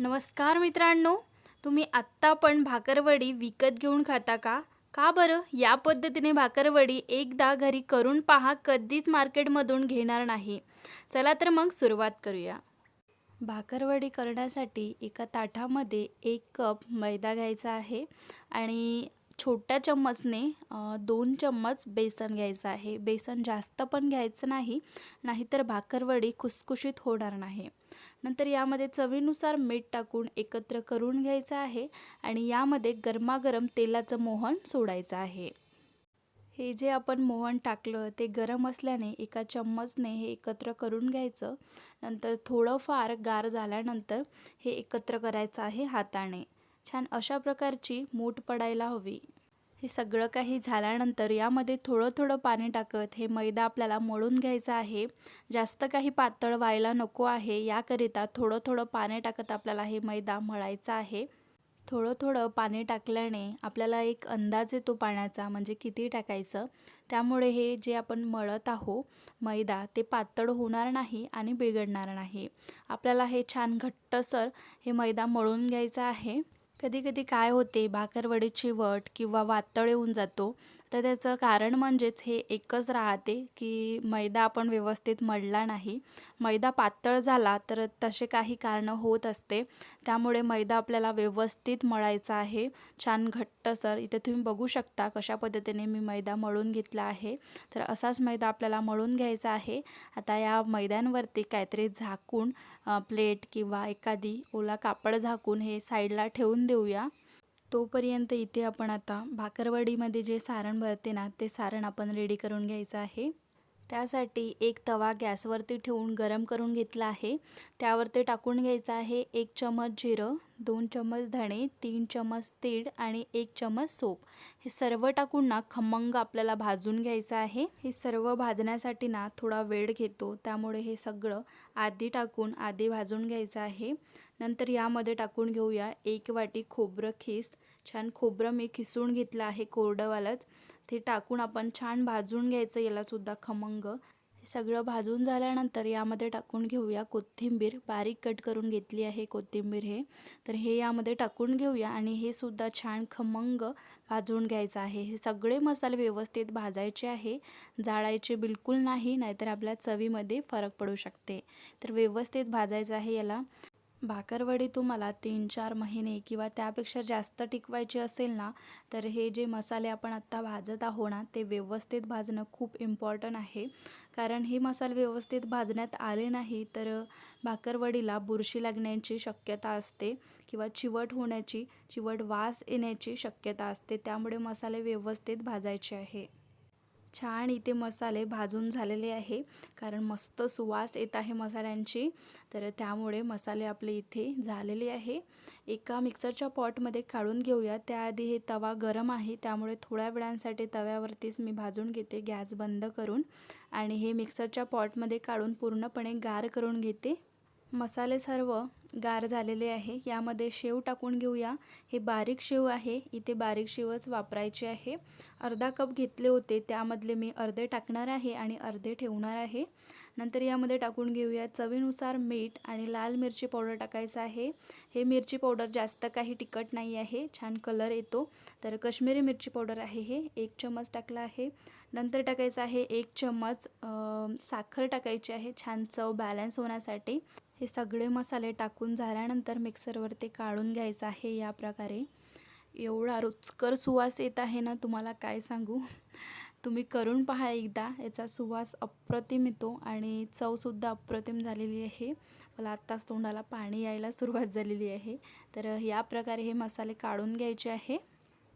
नमस्कार मित्रांनो तुम्ही आत्ता पण भाकरवडी विकत घेऊन खाता का? का बरं? या पद्धतीने भाकरवडी एकदा घरी करून पहा कधीच मार्केटमधून घेणार नाही. चला तर मग सुरुवात करूया. भाकरवडी करण्यासाठी एका ताटामध्ये एक कप मैदा घ्यायचा आहे आणि छोट्या चम्मचने दोन चम्मच बेसन घ्यायचं आहे. बेसन जास्त पण घ्यायचं नाही नाहीतर भाकरवडी खुसखुशीत होणार नाही. नंतर यामध्ये चवीनुसार मीठ टाकून एकत्र करून घ्यायचं आहे आणि यामध्ये गरमागरम तेलाचं मोहन सोडायचं आहे. हे जे आपण मोहन टाकलं ते गरम असल्याने एका चम्मचने हे एकत्र करून घ्यायचं. नंतर थोडंफार गार झाल्यानंतर हे एकत्र करायचं आहे हाताने. छान अशा प्रकारची मूठ पडायला हवी. हे सगळं काही झाल्यानंतर यामध्ये थोडं थोडं पाणी टाकत हे मैदा आपल्याला मळून घ्यायचा आहे. जास्त काही पातळ व्हायला नको आहे. याकरिता थोडं थोडं पाणी टाकत आपल्याला हे मैदा मळायचा आहे. थोडं थोडं पाणी टाकल्याने आपल्याला एक अंदाज येतो पाण्याचा म्हणजे किती टाकायचं. त्यामुळे हे जे आपण मळत आहो मैदा ते पातळ होणार नाही आणि बिघडणार नाही. आपल्याला हे छान घट्टसर हे मैदा मळून घ्यायचं आहे. कधी कधी काय होते भाकरवडीची वट किंवा वातळ येऊन जातो. तर त्याचं कारण म्हणजेच हे एकच राहते की मैदा आपण व्यवस्थित मळला नाही. मैदा पातळ झाला तर तसे काही कारणं होत असते. त्यामुळे मैदा आपल्याला व्यवस्थित मळायचा आहे. छान घट्टसर इथे तुम्ही बघू शकता कशा पद्धतीने मी मैदा मळून घेतला आहे. तर असाच मैदा आपल्याला मळून घ्यायचा आहे. आता या मैद्यांवरती काहीतरी झाकून प्लेट किंवा एखादी ओला कापड झाकून हे साईडला ठेवून देऊया. तोपर्यंत इथे आपण आता भाकरवडीमध्ये जे सारण भरते ना ते सारण आपण रेडी करून घ्यायचं आहे. त्यासाठी एक तवा गॅसवरती ठेवून गरम करून घेतला आहे. त्यावर ते टाकून घ्यायचं आहे एक चमच जिरं दोन चमच धणे तीन चमच तीळ आणि एक चमच सोप. हे सर्व टाकून ना खमंग आपल्याला भाजून घ्यायचं आहे. हे सर्व भाजण्यासाठी ना थोडा वेळ घेतो. त्यामुळे हे सगळं आधी टाकून आधी भाजून घ्यायचं आहे. नंतर यामध्ये टाकून घेऊया एक वाटी खोबरं खीस छान खोबरं मी खिसून घेतलं आहे कोरडंवालंच. ते टाकून आपण छान भाजून घ्यायचं यालासुद्धा खमंग. हे सगळं भाजून झाल्यानंतर यामध्ये टाकून घेऊया कोथिंबीर. बारीक कट करून घेतली आहे कोथिंबीर हे. तर हे यामध्ये टाकून घेऊया आणि हे सुद्धा छान खमंग भाजून घ्यायचं आहे. हे सगळे मसाले व्यवस्थित भाजायचे आहे. जाळायचे बिलकुल नाही नाहीतर आपल्या चवीमध्ये फरक पडू शकते. तर व्यवस्थित भाजायचं आहे याला. भाकरवडी तुम्हाला तीन चार महिने किंवा त्यापेक्षा जास्त टिकवायची असेल ना तर हे जे मसाले आपण आत्ता भाजत आहो ना ते व्यवस्थित भाजणं खूप इम्पॉर्टंट आहे. कारण हे मसाले व्यवस्थित भाजण्यात आले नाही तर भाकरवडीला बुरशी लागण्याची शक्यता असते किंवा चिवट होण्याची चिवट वास येण्याची शक्यता असते. त्यामुळे मसाले व्यवस्थित भाजायचे आहे. छान इथे मसाले भाजून झालेले आहे. कारण मस्त सुवास येत आहे मसाल्यांची. तर त्यामुळे मसाले आपले इथे झालेले आहे. एका मिक्सरच्या पॉटमध्ये काढून घेऊया. त्याआधी हे तवा गरम आहे. त्यामुळे थोड्या वेळांसाठी तव्यावरतीच मी भाजून घेते गॅस बंद करून. आणि हे मिक्सरच्या पॉटमध्ये काढून पूर्णपणे गार करून घेते. मसाले सर्व गार झालेले आहे. यामध्ये शेव टाकून घेऊया. हे बारीक शेव आहे. इथे बारीक शेवच वापरायचे आहे. अर्धा कप घेतले होते. त्यामधले मी अर्धे टाकणार आहे आणि अर्धे ठेवणार आहे. नंतर यामध्ये टाकून घेऊया चवीनुसार मीठ आणि लाल मिरची पावडर टाकायचं आहे. हे मिरची पावडर जास्त काही तिखट नाही आहे. छान कलर येतो. तर कश्मीरी मिरची पावडर आहे हे. एक चम्मच टाकला आहे. नंतर टाकायचं आहे एक चम्मच साखर टाकायची आहे. छान चव बॅलन्स होण्यासाठी. हे सगळे मसाले टाकून झाल्यानंतर मिक्सरवर ते काढून घ्यायचं आहे या प्रकारे. एवढा रुचकर सुवास येत आहे ना तुम्हाला काय सांगू? तुम्ही करून पहा एकदा. याचा सुवास अप्रतिम येतो आणि चवसुद्धा अप्रतिम झालेली आहे. मला आत्ताच तोंडाला पाणी यायला सुरुवात झालेली आहे. तर या प्रकारे हे मसाले काढून घ्यायचे आहे.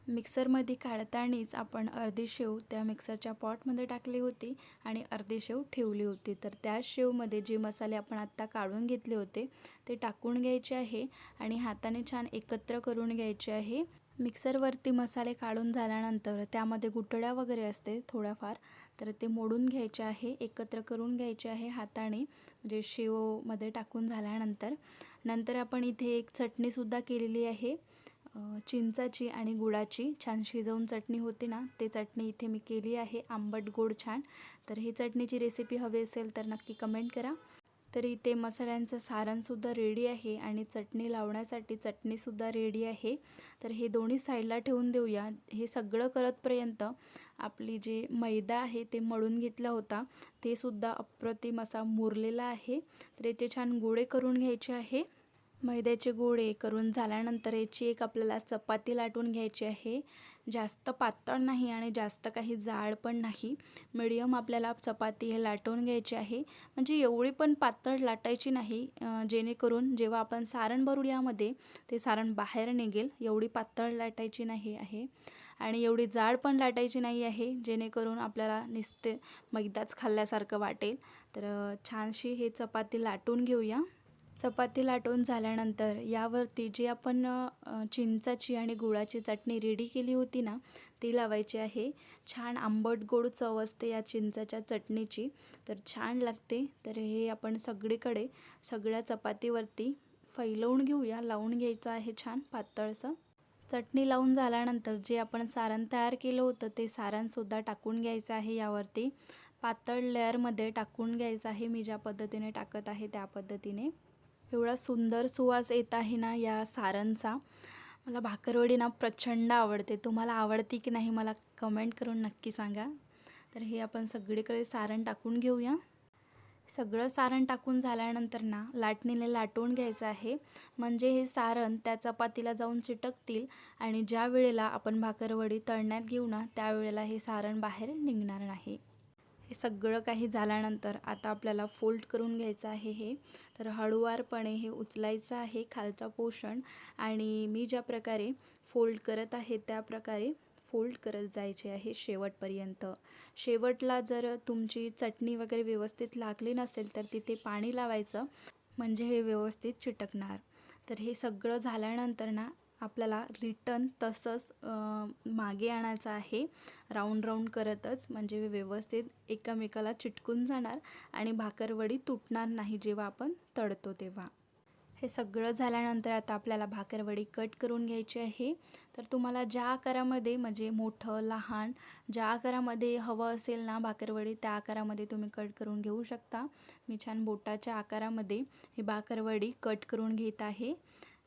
मिक्सरमध्ये काढतानाच आपण अर्धी शेव त्या मिक्सरच्या पॉटमध्ये टाकली होती आणि अर्धी शेव ठेवली होती. तर त्या शेवमध्ये जे मसाले आपण आत्ता काढून घेतले होते ते टाकून घ्यायचे आहे आणि हाताने छान एकत्र करून घ्यायचे आहे. मिक्सरवरती मसाले काढून झाल्यानंतर त्यामध्ये गुटड्या वगैरे असते थोड्याफार तर ते मोडून घ्यायचे आहे एकत्र करून घ्यायचे आहे हाताने म्हणजे शेवमध्ये टाकून झाल्यानंतर. नंतर आपण इथे एक चटणीसुद्धा केलेली आहे. चिंचाची आणि गुळाची छान शिजवून चटणी होती ना ते चटणी इथे मी केली आहे आंबट गोड छान. तर ही चटणीची रेसिपी हवी असेल तर नक्की कमेंट करा. तर इथे मसाल्यांचं सारणसुद्धा रेडी आहे आणि चटणी लावण्यासाठी चटणीसुद्धा रेडी आहे. तर हे दोन्ही साईडला ठेवून देऊया. हे सगळं करतपर्यंत आपली जे मैदा आहे ते मळून घेतला होता. ते सुद्धा अप्रतिम असा मुरलेला आहे. तर याचे छान गोळे करून घ्यायचे आहे. मैद्याचे गोळे करून झाल्यानंतर याची एक आपल्याला चपाती लाटून घ्यायची आहे. जास्त पातळ नाही आणि जास्त काही जाड पण नाही. मिडियम आपल्याला चपाती हे लाटून घ्यायची आहे. म्हणजे एवढी पण पातळ लाटायची नाही जेणेकरून जेव्हा आपण सारण भरू यामध्ये ते सारण बाहेर निघेल. एवढी पातळ लाटायची नाही आहे. आणि एवढी जाड पण लाटायची नाही आहे जेणेकरून आपल्याला निस्ते मैदाच खाल्ल्यासारखं वाटेल. तर छानशी हे चपाती लाटून घेऊया. चपाती लाटून झाल्यानंतर यावरती जी आपण चिंचाची आणि गुळाची चटणी रेडी केली होती ना ती लावायची आहे. छान आंबट गोड चव असते या चिंचाच्या चटणीची. तर छान लागते. तर हे आपण सगळीकडे सगळ्या चपातीवरती फैलवून घेऊया. लावून घ्यायचं आहे छान पातळसं चटणी लावून झाल्यानंतर जे आपण सारण तयार केलं होतं ते सारणसुद्धा टाकून घ्यायचं आहे यावरती. पातळ लेअरमध्ये टाकून घ्यायचं आहे. मी ज्या पद्धतीने टाकत आहे त्या पद्धतीने. एवढा सुंदर सुवास येत आहे ना या सारणचा मला भाकरवडी ना प्रचंड आवडते. तुम्हाला आवडते की नाही मला कमेंट करून नक्की सांगा. तर हे आपण सगळीकडे सारण टाकून घेऊया. सगळं सारण टाकून झाल्यानंतर ना लाटणीने लाटून घ्यायचं आहे. म्हणजे हे सारण त्या चपातीला जाऊन चिटकतील आणि ज्या वेळेला आपण भाकरवडी तळण्यात घेऊ ना त्यावेळेला हे सारण बाहेर निघणार नाही. हे सगळं काही झाल्यानंतर आता आपल्याला फोल्ड करून घ्यायचं आहे हे. तर हळूवारपणे हे उचलायचं आहे खालचा पोषण आणि मी ज्या प्रकारे फोल्ड करत आहे त्या प्रकारे फोल्ड करत जायचे आहे शेवटपर्यंत. शेवटला जर तुमची चटणी वगैरे व्यवस्थित लागली नसेल तर तिथे पाणी लावायचं. म्हणजे हे व्यवस्थित चिटकणार. तर हे सगळं झाल्यानंतर ना आपल्याला रिटर्न तसंच मागे आणायचं आहे. राऊंड राऊंड करतच. म्हणजे व्यवस्थित एकमेकाला चिटकून जाणार आणि भाकरवडी तुटणार नाही जेव्हा आपण तळतो तेव्हा. हे सगळं झाल्यानंतर आता आपल्याला भाकरवडी कट करून घ्यायची आहे. तर तुम्हाला ज्या आकारामध्ये म्हणजे मोठं लहान ज्या आकारामध्ये हवं असेल ना भाकरवडी त्या आकारामध्ये तुम्ही कट करून घेऊ शकता. मी छान बोटाच्या आकारामध्ये ही भाकरवडी कट करून घेत आहे.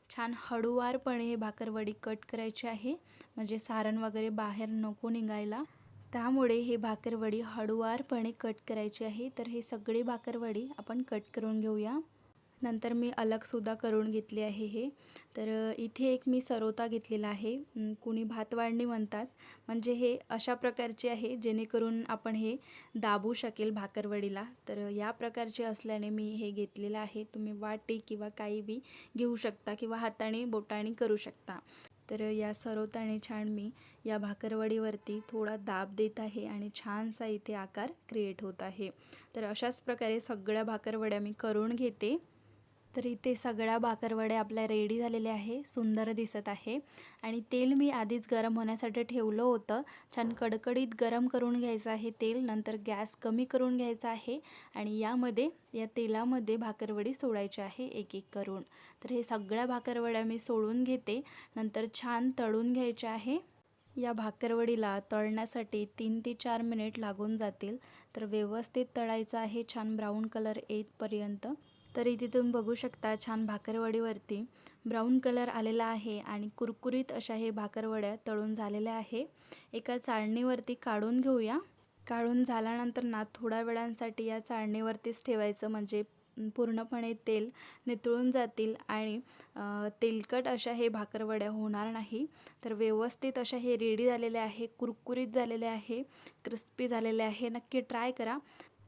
छान हळूवारपणे हे भाकरवडी कट करायची आहे. म्हणजे सारण वगैरे बाहेर नको निघायला. त्यामुळे हे भाकरवडी हळूवारपणे कट करायची आहे. तर हे सगळी भाकरवडी आपण कट करून घेऊया. नंतर मी अलगसुद्धा करून घेतली आहे हे. तर इथे एक मी सरोता घेतलेला आहे. कुणी भातवाडणी म्हणतात. म्हणजे हे अशा प्रकारचे आहे जेणेकरून आपण हे दाबू शकेल भाकरवडीला. तर या प्रकारचे असल्याने मी हे घेतलेलं आहे. तुम्ही वाटी किंवा काही बी घेऊ शकता किंवा हाताने बोटाने करू शकता. तर या सरोताने छान मी या भाकरवडीवरती थोडा दाब देत आहे आणि छानसा इथे आकार क्रिएट होत आहे. तर अशाच प्रकारे सगळ्या भाकरवड्या मी करून घेते. तर इथे सगळ्या बाकरवडे आपल्या रेडी झालेले आहे सुंदर दिसत आहे. आणि तेल मी आधीच गरम होण्यासाठी ठेवलं होतं. छान कडकडीत गरम करून घ्यायचं आहे तेल नंतर गॅस कमी करून घ्यायचा आहे आणि यामध्ये या तेलामध्ये भाकरवडी सोडायची आहे एक एक करून. तर हे सगळ्या भाकरवड्या मी सोडून घेते. नंतर छान तळून घ्यायच्या आहे. या भाकरवडीला तळण्यासाठी तीन ते चार मिनिट लागून जातील. तर व्यवस्थित तळायचं आहे छान ब्राऊन कलर येतपर्यंत तर इथे तुम्ही बघू शकता छान भाकरवडीवरती ब्राऊन कलर आलेला आहे आणि कुरकुरीत अशा हे भाकरवड्या तळून झालेल्या आहे. एका चाळणीवरती काढून घेऊया. काढून झाल्यानंतर ना थोड्या वेळांसाठी या चाळणीवरतीच ठेवायचं म्हणजे पूर्णपणे तेल नितळून जातील आणि तेलकट अशा हे भाकरवड्या होणार नाही. तर व्यवस्थित अशा हे रेडी झालेले आहे कुरकुरीत झालेले आहे क्रिस्पी झालेले आहे. नक्की ट्राय करा.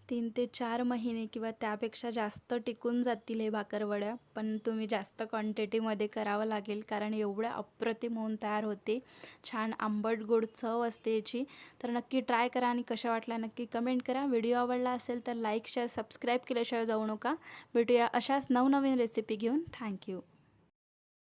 तीन ते चार महिने किंवा त्यापेक्षा जास्त टिकून जातील हे भाकरवड्या. पण तुम्ही जास्त क्वांटिटीमध्ये करावं लागेल कारण एवढ्या अप्रतिम होऊन तयार होते. छान आंबट गोड चव असते याची. तर नक्की ट्राय करा आणि कशा वाटल्या नक्की कमेंट करा. व्हिडिओ आवडला असेल तर लाईक शेअर सबस्क्राईब केल्याशिवाय जाऊ नका. भेटूया अशाच नवनवीन रेसिपी घेऊन. थँक्यू